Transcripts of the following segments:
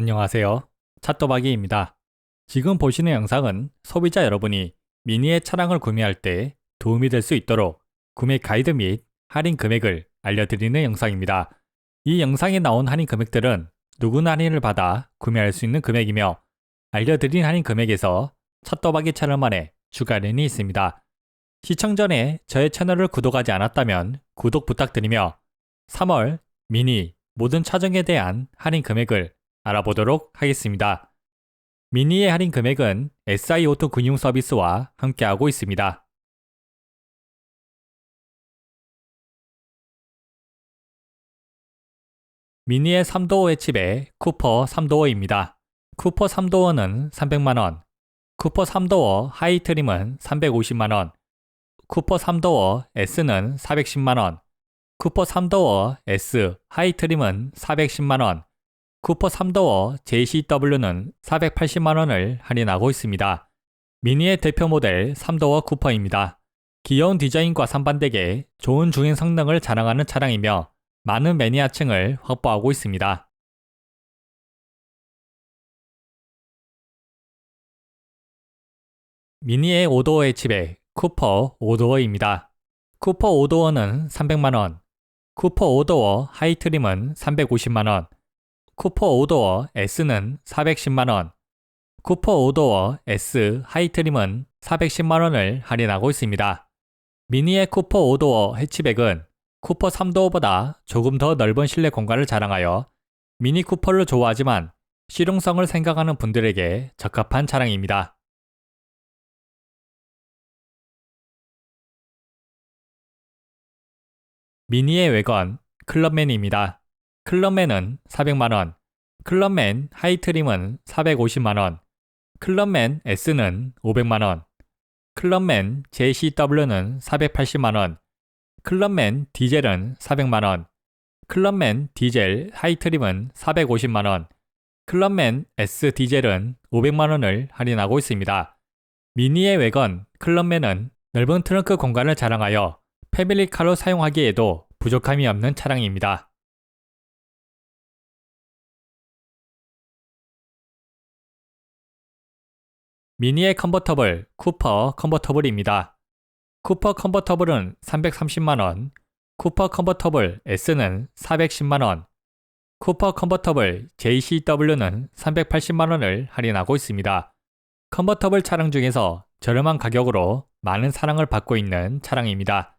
안녕하세요. 찻도박이입니다. 지금 보시는 영상은 소비자 여러분이 미니의 차량을 구매할 때 도움이 될 수 있도록 구매 가이드 및 할인 금액을 알려드리는 영상입니다. 이 영상에 나온 할인 금액들은 누구나 할인을 받아 구매할 수 있는 금액이며 알려드린 할인 금액에서 찻도박이 채널만의 추가 할인이 있습니다. 시청 전에 저의 채널을 구독하지 않았다면 구독 부탁드리며 3월 미니 모든 차종에 대한 할인 금액을 알아보도록 하겠습니다. 미니의 할인 금액은 SI 오토 금융 서비스와 함께하고 있습니다. 미니의 3도어 칩의 쿠퍼 3도어입니다. 쿠퍼 3도어는 300만원, 쿠퍼 3도어 하이 트림은 350만원, 쿠퍼 3도어 S는 410만원, 쿠퍼 3도어 S 하이 트림은 410만원, 쿠퍼 3도어 JCW는 480만원을 할인하고 있습니다. 미니의 대표 모델 3도어 쿠퍼입니다. 귀여운 디자인과 상반되게 좋은 주행 성능을 자랑하는 차량이며 많은 매니아층을 확보하고 있습니다. 미니의 5도어 해치백 쿠퍼 5도어입니다. 쿠퍼 5도어는 300만원, 쿠퍼 5도어 하이트림은 350만원, 쿠퍼 5도어 S는 410만원, 쿠퍼 5도어 S 하이트림은 410만원을 할인하고 있습니다. 미니의 쿠퍼 5도어 해치백은 쿠퍼 3도어보다 조금 더 넓은 실내 공간을 자랑하여 미니 쿠퍼를 좋아하지만 실용성을 생각하는 분들에게 적합한 차량입니다. 미니의 외관 클럽맨입니다. 클럽맨은 400만원, 클럽맨 하이트림은 450만원, 클럽맨 S는 500만원, 클럽맨 JCW는 480만원, 클럽맨 디젤은 400만원, 클럽맨 디젤 하이트림은 450만원, 클럽맨 S 디젤은 500만원을 할인하고 있습니다. 미니의 외관 클럽맨은 넓은 트렁크 공간을 자랑하여 패밀리카로 사용하기에도 부족함이 없는 차량입니다. 미니의 컨버터블 쿠퍼 컨버터블입니다. 쿠퍼 컨버터블은 330만원, 쿠퍼 컨버터블 S는 410만원, 쿠퍼 컨버터블 JCW는 380만원을 할인하고 있습니다. 컨버터블 차량 중에서 저렴한 가격으로 많은 사랑을 받고 있는 차량입니다.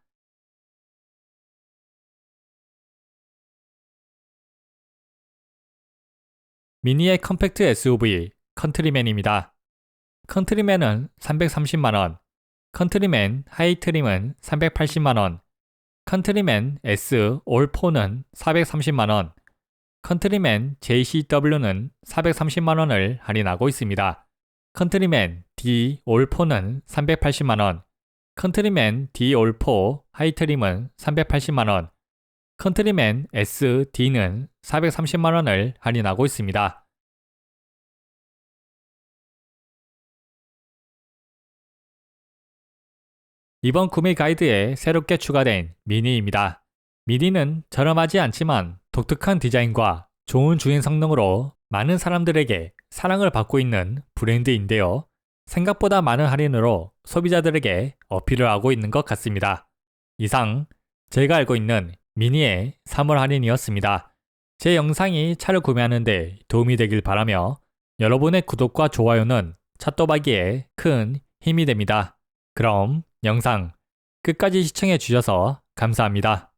미니의 컴팩트 SUV 컨트리맨입니다. 컨트리맨은 330만원, 컨트리맨 하이트림은 380만원, 컨트리맨 S 올4는 430만원, 컨트리맨 JCW는 430만원을 할인하고 있습니다. 컨트리맨 D 올4는 380만원, 컨트리맨 D 올4 하이트림은 380만원, 컨트리맨 SD는 430만원을 할인하고 있습니다. 이번 구매 가이드에 새롭게 추가된 미니입니다. 미니는 저렴하지 않지만 독특한 디자인과 좋은 주행 성능으로 많은 사람들에게 사랑을 받고 있는 브랜드인데요. 생각보다 많은 할인으로 소비자들에게 어필을 하고 있는 것 같습니다. 이상 제가 알고 있는 미니의 3월 할인이었습니다. 제 영상이 차를 구매하는데 도움이 되길 바라며 여러분의 구독과 좋아요는 차또박이에 큰 힘이 됩니다. 그럼 영상 끝까지 시청해 주셔서 감사합니다.